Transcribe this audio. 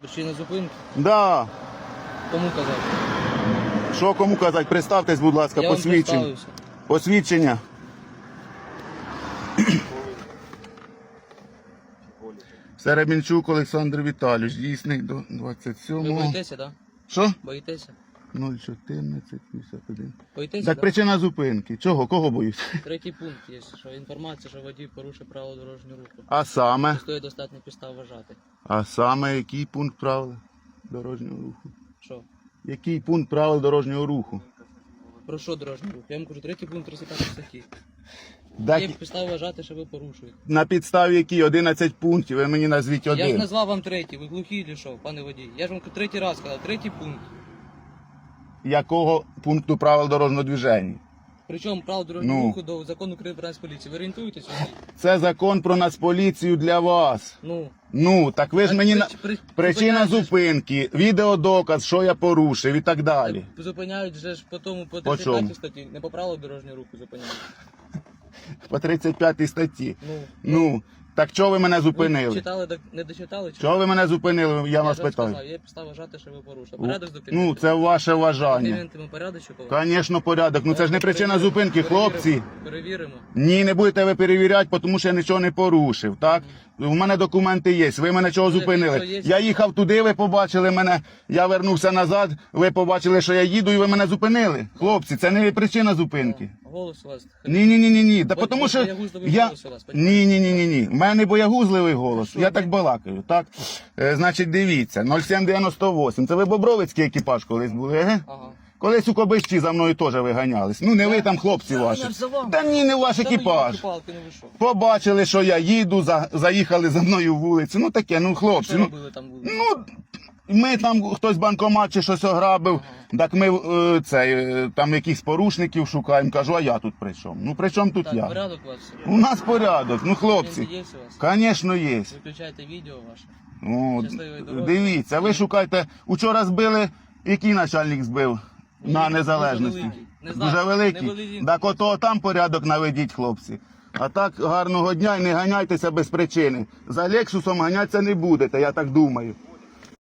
Причина зупинки? Да. Кому казати? Що кому казати? Представтесь, будь ласка, Я вам посвідчення. представився. Посвідчення. Серебінчук Олександр Віталійович, дійсний до Ви 27. боїтеся, так? Що? Боїтеся? 014 51. Боїтеся, Так да? причина зупинки. Чого? Кого боюсь? Третій пункт є, що інформація, що водій порушив правила дорожнього руху. А саме? Стоїть достатньо підстав вважати. А саме який пункт правил дорожнього руху? Що? Який пункт правил дорожнього руху? Про що дорожній рух? Я вам кажу, третій пункт 35 статті. Так, Є підстави вважати, що ви порушуєте. на підставі які 11 пунктів, ви мені назвіть Я ж один. назвав вам третій, ви глухі чи що, пане водій? Я ж вам третій раз сказав, третій пункт. Якого пункту правил дорожнього движення? Причому право дорожнього Ну. руху до закону України про поліції. Ви орієнтуєтесь? Це закон про нацполіцію для вас. Ну, Ну, так ви ж мені на... при- причина зупиняють же ж- зупинки, відеодоказ, що я порушив і так далі. зупиняють же ж по тому по По 35 чому? статті, не по правилу дорожнього руху зупиняють. По 35 статті. Ну, Ну, так чого ви мене ви зупинили? читали, так не дочитали? Чи? Чого ви мене зупинили? Я вас ж вам питаю. сказав, Є підстава вважати, що ви порушили. Порядок зупинити. Ну, це ваше вважання. Перевіримо порядок, що. Звісно, порядок. Ну це ж не причина зупинки, хлопці. Перевіримо. Ні, не будете ви перевіряти, тому що я нічого не порушив. Так? У мене документи є. Ви мене чого Ну, якщо зупинили? є- Я їхав туди, ви побачили мене. Я вернувся назад, ви побачили, що я їду, і ви мене зупинили. Хлопці, це не причина зупинки. Голос у вас. Ні, ні, ні, ні, ні. Да Бо- тому бо що боягузливий я голос у вас, понімаєте? ні, ні, ні, ні, ні. У мене боягузливий голос. Я так балакаю. Так, Е, значить, дивіться, 0798. Це ви Бобровицький екіпаж колись були, еге? Ага. Колись у Кобищі за мною теж виганялись. Ну не ви там, хлопці ваші. я ж за вами. Та ні, не ваш Та ви екіпаж. не вийшов. Побачили, що я їду, за, заїхали за мною вулицю. Ну таке, ну хлопці. Що Ну, робили там були? ну ми там хтось банкомат чи щось ограбив. Так ми е, цей, е, там якихось порушників шукаємо. Кажу, а я тут при чому? Ну при чому тут Так, я? порядок у вас. У нас порядок, ну хлопці. Є у вас? Звісно, є. Виключайте відео ваше. О, Щасливої дороги. дивіться, ви шукайте. Учора збили, який начальник збив на Дуже незалежності? великий. Не знаю, Дуже не великий. великий. Так ото там порядок наведіть, хлопці. А так гарного дня і не ганяйтеся без причини. За Лексусом ганятися не будете, я так думаю.